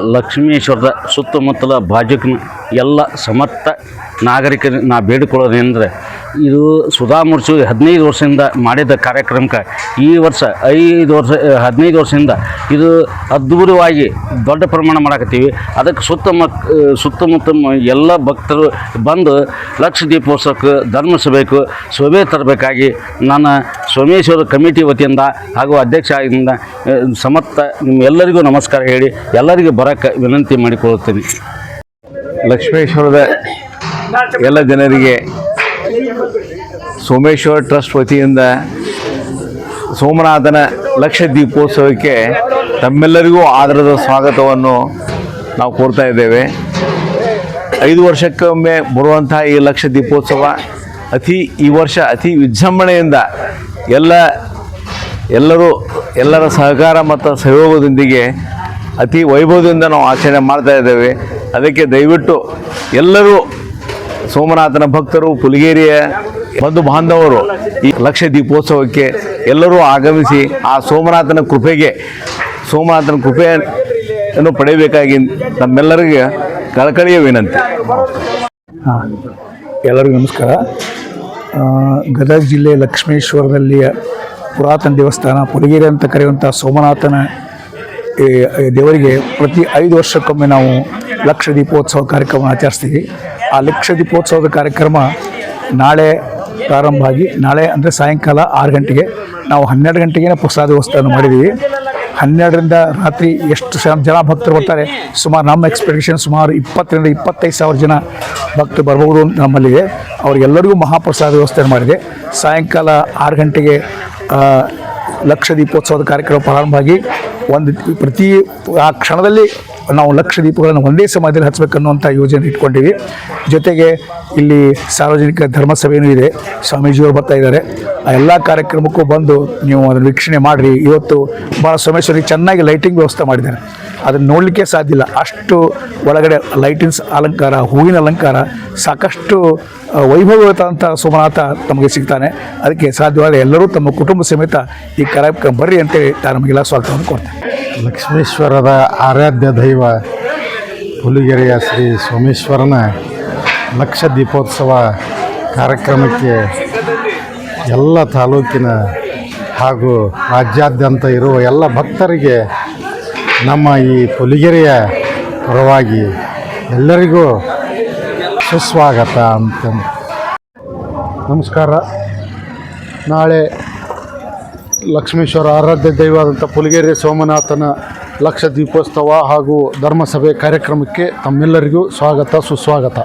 ಲಕ್ಷ್ಮೀಶ್ವರದ ಸುತ್ತಮುತ್ತಲ ಬಾಜುಕಿನ ಎಲ್ಲ ಸಮರ್ಥ ನಾಗರಿಕರು ನಾ ಬೇಡಿಕೊಳ್ಳೋದೇನೆಂದರೆ, ಇದು ಸುಧಾಮೂರ್ತಿ ಹದಿನೈದು ವರ್ಷದಿಂದ ಮಾಡಿದ ಕಾರ್ಯಕ್ರಮಕ್ಕೆ ಈ ವರ್ಷ ಐದು ವರ್ಷ, ಹದಿನೈದು ವರ್ಷದಿಂದ ಇದು ಅದ್ಭುತವಾಗಿ ದೊಡ್ಡ ಪ್ರಮಾಣ ಮಾಡಕತ್ತೀವಿ. ಅದಕ್ಕೆ ಸುತ್ತಮ ಸುತ್ತಮುತ್ತ ಮ- ಎಲ್ಲ ಭಕ್ತರು ಬಂದು ಲಕ್ಷ ದೀಪೋತ್ಸವಕ್ಕೆ ಧರ್ಮಿಸಬೇಕು, ಶೋಭೆ ತರಬೇಕಾಗಿ ನನ್ನ ಸೋಮೇಶ್ವರ ಕಮಿಟಿ ವತಿಯಿಂದ ಹಾಗೂ ಅಧ್ಯಕ್ಷ ಆಗಿಂದ ನಿಮ್ಮೆಲ್ಲರಿಗೂ ನಮಸ್ಕಾರ ಹೇಳಿ, ಎಲ್ಲರಿಗೂ ಬರಕ್ಕೆ ವಿನಂತಿ ಮಾಡಿಕೊಳ್ಳುತ್ತೇನೆ. ಲಕ್ಷ್ಮೇಶ್ವರದ ಎಲ್ಲ ಜನರಿಗೆ ಸೋಮೇಶ್ವರ ಟ್ರಸ್ಟ್ ವತಿಯಿಂದ ಸೋಮನಾಥನ ಲಕ್ಷ ದೀಪೋತ್ಸವಕ್ಕೆ ತಮ್ಮೆಲ್ಲರಿಗೂ ಆದರದ ಸ್ವಾಗತವನ್ನು ನಾವು ಕೋರ್ತಾ ಇದ್ದೇವೆ. ಐದು ವರ್ಷಕ್ಕೊಮ್ಮೆ ಬರುವಂತಹ ಈ ಲಕ್ಷ ದೀಪೋತ್ಸವ ಅತಿ ಈ ವರ್ಷ ಅತಿ ವಿಜೃಂಭಣೆಯಿಂದ ಎಲ್ಲ ಎಲ್ಲರೂ ಎಲ್ಲರ ಸಹಕಾರ ಮತ್ತು ಸಹಯೋಗದೊಂದಿಗೆ ಅತಿ ವೈಭವದಿಂದ ನಾವು ಆಚರಣೆ ಮಾಡ್ತಾ ಇದ್ದೇವೆ. ಅದಕ್ಕೆ ದಯವಿಟ್ಟು ಎಲ್ಲರೂ ಸೋಮನಾಥನ ಭಕ್ತರು, ಪುಲಿಗೇರಿಯ ಬಂಧು ಬಾಂಧವರು ಈ ಲಕ್ಷ ದೀಪೋತ್ಸವಕ್ಕೆ ಎಲ್ಲರೂ ಆಗಮಿಸಿ ಆ ಸೋಮನಾಥನ ಕೃಪೆಗೆ, ಸೋಮನಾಥನ ಕೃಪೆಯನ್ನು ಪಡೆಯಬೇಕಾಗಿ ನಮ್ಮೆಲ್ಲರಿಗೆ ಕಳಕಳಿಯ ವಿನಂತಿ. ಎಲ್ಲರಿಗೂ ನಮಸ್ಕಾರ. ಗದಗ ಜಿಲ್ಲೆ ಲಕ್ಷ್ಮೇಶ್ವರದಲ್ಲಿಯ ಪುರಾತನ ದೇವಸ್ಥಾನ ಪುಲಿಗೆರೆ ಅಂತ ಕರೆಯುವಂಥ ಸೋಮನಾಥನ ದೇವರಿಗೆ ಪ್ರತಿ ಐದು ವರ್ಷಕ್ಕೊಮ್ಮೆ ನಾವು ಲಕ್ಷ ದೀಪೋತ್ಸವ ಕಾರ್ಯಕ್ರಮ ಆಚರಿಸ್ತೀವಿ. ಆ ಲಕ್ಷ ದೀಪೋತ್ಸವದ ಕಾರ್ಯಕ್ರಮ ನಾಳೆ ಪ್ರಾರಂಭ ಆಗಿ, ನಾಳೆ ಅಂದರೆ ಸಾಯಂಕಾಲ ಆರು ಗಂಟೆಗೆ, ನಾವು ಹನ್ನೆರಡು ಗಂಟೆಗೆ ಪ್ರಸಾದ ವ್ಯವಸ್ಥೆಯನ್ನು ಮಾಡಿದ್ದೀವಿ. ಹನ್ನೆರಡರಿಂದ ರಾತ್ರಿ ಎಷ್ಟು ಜನ ಭಕ್ತರು ಬರ್ತಾರೆ. ಸುಮಾರು ನಮ್ಮ ಎಕ್ಸ್ಪೆಕ್ಟೇಷನ್ ಸುಮಾರು ಇಪ್ಪತ್ತರಿಂದ ಇಪ್ಪತ್ತೈದು ಸಾವಿರ ಜನ ಭಕ್ತರು ಬರ್ಬೋದು ನಮ್ಮಲ್ಲಿದೆ. ಅವ್ರಿಗೆಲ್ಲರಿಗೂ ಮಹಾಪ್ರಸಾದ ವ್ಯವಸ್ಥೆ ಮಾಡಿದೆ. ಸಾಯಂಕಾಲ ಆರು ಗಂಟೆಗೆ ಲಕ್ಷ ದೀಪೋತ್ಸವದ ಕಾರ್ಯಕ್ರಮ ಪ್ರಾರಂಭ ಆಗಿ ಒಂದು ಪ್ರತಿ ಆ ಕ್ಷಣದಲ್ಲಿ ನಾವು ಲಕ್ಷ ದೀಪಗಳನ್ನು ಒಂದೇ ಸಮಯದಲ್ಲಿ ಹಚ್ಚಬೇಕನ್ನುವಂಥ ಯೋಜನೆ ಇಟ್ಕೊಂಡಿವಿ. ಜೊತೆಗೆ ಇಲ್ಲಿ ಸಾರ್ವಜನಿಕ ಧರ್ಮಸಭೆಯೂ ಇದೆ. ಸ್ವಾಮೀಜಿಯವರು ಬರ್ತಾ ಇದ್ದಾರೆ. ಆ ಎಲ್ಲ ಕಾರ್ಯಕ್ರಮಕ್ಕೂ ಬಂದು ನೀವು ಅದನ್ನು ವೀಕ್ಷಣೆ ಮಾಡಿರಿ. ಇವತ್ತು ಭಾಳ ಸೋಮೇಶ್ವರಿಗೆ ಚೆನ್ನಾಗಿ ಲೈಟಿಂಗ್ ವ್ಯವಸ್ಥೆ ಮಾಡಿದ್ದಾರೆ. ಅದನ್ನು ನೋಡಲಿಕ್ಕೆ ಸಾಧ್ಯ ಇಲ್ಲ. ಅಷ್ಟು ಒಳಗಡೆ ಲೈಟಿಂಗ್ಸ್ ಅಲಂಕಾರ, ಹೂವಿನ ಅಲಂಕಾರ ಸಾಕಷ್ಟು ವೈಭವಯುತಂಥ ಸೋಮನಾಥ ತಮಗೆ ಸಿಗ್ತಾನೆ. ಅದಕ್ಕೆ ಸಾಧ್ಯವಾದ ಎಲ್ಲರೂ ತಮ್ಮ ಕುಟುಂಬ ಸಮೇತ ಈ ಕಾರ್ಯಕ್ರಮಕ್ಕೆ ಬರ್ರಿ ಅಂತೇಳಿ ನಾನು ನಮಗೆಲ್ಲ ಸ್ವಾಗತವನ್ನು ಕೊಡ್ತೇನೆ. ಲಕ್ಷ್ಮೇಶ್ವರದ ಆರಾಧ್ಯ ದೈವ ಹುಲಿಗೆರೆಯ ಶ್ರೀ ಸೋಮೇಶ್ವರನ ಲಕ್ಷ ದೀಪೋತ್ಸವ ಕಾರ್ಯಕ್ರಮಕ್ಕೆ ಎಲ್ಲ ತಾಲೂಕಿನ ಹಾಗೂ ರಾಜ್ಯಾದ್ಯಂತ ಇರುವ ಎಲ್ಲ ಭಕ್ತರಿಗೆ ನಮ್ಮ ಈ ಪುಲಿಗೆರೆಯ ಪರವಾಗಿ ಎಲ್ಲರಿಗೂ ಸುಸ್ವಾಗತ ಅಂತ. ನಮಸ್ಕಾರ. ನಾಳೆ ಲಕ್ಷ್ಮೇಶ್ವರ ಆರಾಧ್ಯ ದೈವಾದಂಥ ಪುಲಿಗೆರೆ ಸೋಮನಾಥನ ಲಕ್ಷ ದೀಪೋತ್ಸವ ಹಾಗೂ ಧರ್ಮಸಭೆ ಕಾರ್ಯಕ್ರಮಕ್ಕೆ ತಮ್ಮೆಲ್ಲರಿಗೂ ಸ್ವಾಗತ, ಸುಸ್ವಾಗತ.